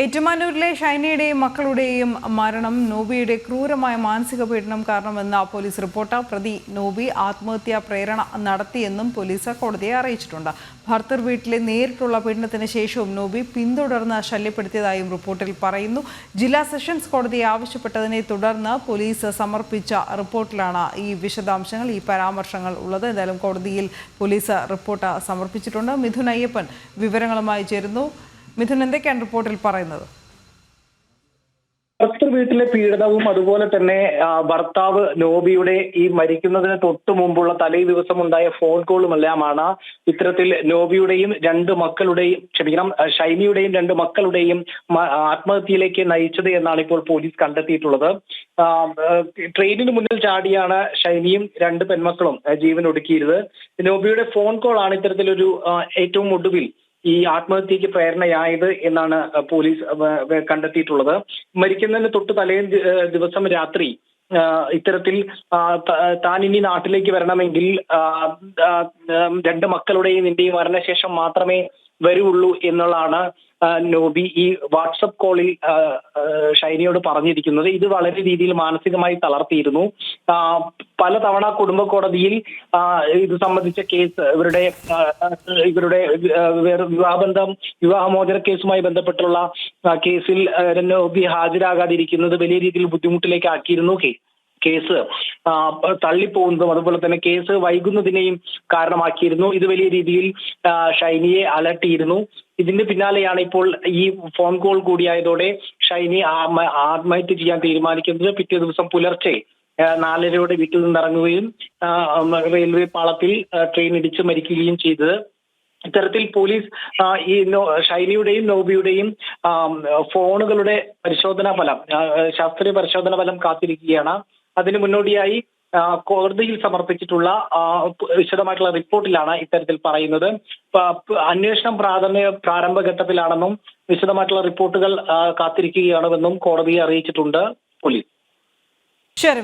ഏറ്റുമാനൂരിലെ ഷൈനയുടെയും മക്കളുടെയും മരണം നോബിയുടെ ക്രൂരമായ മാനസിക പീഡനം കാരണമെന്ന പോലീസ് റിപ്പോർട്ട് പ്രതി നോബി ആത്മഹത്യാ പ്രേരണ നടത്തിയെന്നും പോലീസ് കോടതിയെ അറിയിച്ചിട്ടുണ്ട്. ഭർത്തർ വീട്ടിലെ നേരിട്ടുള്ള പീഡനത്തിന് ശേഷവും നോബി പിന്തുടർന്ന് ശല്യപ്പെടുത്തിയതായും റിപ്പോർട്ടിൽ പറയുന്നു. ജില്ലാ സെഷൻസ് കോടതിയെ ആവശ്യപ്പെട്ടതിനെ തുടർന്ന് പോലീസ് സമർപ്പിച്ച റിപ്പോർട്ടിലാണ് ഈ വിശദാംശങ്ങൾ ഈ പരാമർശങ്ങൾ ഉള്ളത്. എന്തായാലും കോടതിയിൽ പോലീസ് റിപ്പോർട്ട് സമർപ്പിച്ചിട്ടുണ്ട്. മിഥുൻ അയ്യപ്പൻ വിവരങ്ങളുമായി ചേരുന്നു. മിഥുൻ എന്തൊക്കെയാണ് റിപ്പോർട്ടിൽ പറയുന്നത്? ഭർത്തൃ വീട്ടിലെ പീഡനവും അതുപോലെ തന്നെ ഭർത്താവ് നോബിയുടെ ഈ മരിക്കുന്നതിന് തൊട്ടു മുമ്പുള്ള തലേ ദിവസം ഉണ്ടായ ഫോൺ കോളുമെല്ലാമാണ് ഇത്തരത്തിൽ നോബിയുടെയും രണ്ട് മക്കളുടെയും ക്ഷമിക്കണം ഷൈനിയുടെയും രണ്ട് മക്കളുടെയും ആത്മഹത്യയിലേക്ക് നയിച്ചത് എന്നാണ് ഇപ്പോൾ പോലീസ് കണ്ടെത്തിയിട്ടുള്ളത്. ട്രെയിനിന് മുന്നിൽ ചാടിയാണ് ഷൈനിയും രണ്ട് പെൺമക്കളും ജീവൻ ഒടുക്കിയത് നോബിയുടെ ഫോൺ കോളാണ് ഇത്തരത്തിലൊരു ഏറ്റവും ഒടുവിൽ ഈ ആത്മഹത്യക്ക് പ്രേരണയായത് എന്നാണ് പോലീസ് കണ്ടെത്തിയിട്ടുള്ളത്. മരിക്കുന്നതിന് തൊട്ട് തലേ ദിവസം രാത്രി ഇത്തരത്തിൽ താൻ ഇനി നാട്ടിലേക്ക് വരണമെങ്കിൽ രണ്ട് മക്കളുടെയും നിന്റെയും മരണശേഷം മാത്രമേ വരുള്ളൂ എന്നുള്ളതാണ് നോബി ഈ വാട്സപ്പ് കോളിൽ ഷൈനിയോട് പറഞ്ഞിരിക്കുന്നത്. ഇത് വളരെ രീതിയിൽ മാനസികമായി തളർത്തിയിരുന്നു. പലതവണ കുടുംബ കോടതിയിൽ ഇത് സംബന്ധിച്ച കേസ് ഇവരുടെ ഇവരുടെ വിവാഹബന്ധം വിവാഹമോചന കേസുമായി ബന്ധപ്പെട്ടുള്ള കേസിൽ നോബി ഹാജരാകാതിരിക്കുന്നത് വലിയ രീതിയിൽ ബുദ്ധിമുട്ടിലേക്ക് ആക്കിയിരുന്നു കേ. കേസ് തള്ളിപ്പോകുന്നതും അതുപോലെ തന്നെ കേസ് വൈകുന്നതിനെയും കാരണമാക്കിയിരുന്നു. ഇത് വലിയ രീതിയിൽ ഷൈനിയെ അലട്ടിയിരുന്നു. ഇതിന്റെ പിന്നാലെയാണ് ഇപ്പോൾ ഈ ഫോൺ കോൾ കൂടിയായതോടെ ഷൈനി ആത്മഹത്യ ചെയ്യാൻ തീരുമാനിക്കുന്നത്. പിറ്റേ ദിവസം പുലർച്ചെ നാലരയോടെ വീട്ടിൽ നിന്ന് ഇറങ്ങുകയും റെയിൽവേ പാളത്തിൽ ട്രെയിൻ ഇടിച്ച് മരിക്കുകയും ചെയ്തത്. ഇത്തരത്തിൽ പോലീസ് ഈ ഷൈനിയുടെയും നോബിയുടെയും ഫോണുകളുടെ പരിശോധനാ ഫലം ശാസ്ത്രീയ പരിശോധനാ ഫലം കാത്തിരിക്കുകയാണ്. അതിന് മുന്നോടിയായി കോടതിയിൽ സമർപ്പിച്ചിട്ടുള്ള വിശദമായിട്ടുള്ള റിപ്പോർട്ടിലാണ് ഇത്തരത്തിൽ പറയുന്നത്. അന്വേഷണം പ്രാഥമിക പ്രാരംഭഘട്ടത്തിലാണെന്നും വിശദമായിട്ടുള്ള റിപ്പോർട്ടുകൾ കാത്തിരിക്കുകയാണെന്നും കോടതിയെ അറിയിച്ചിട്ടുണ്ട്. പോലീസ് ശരി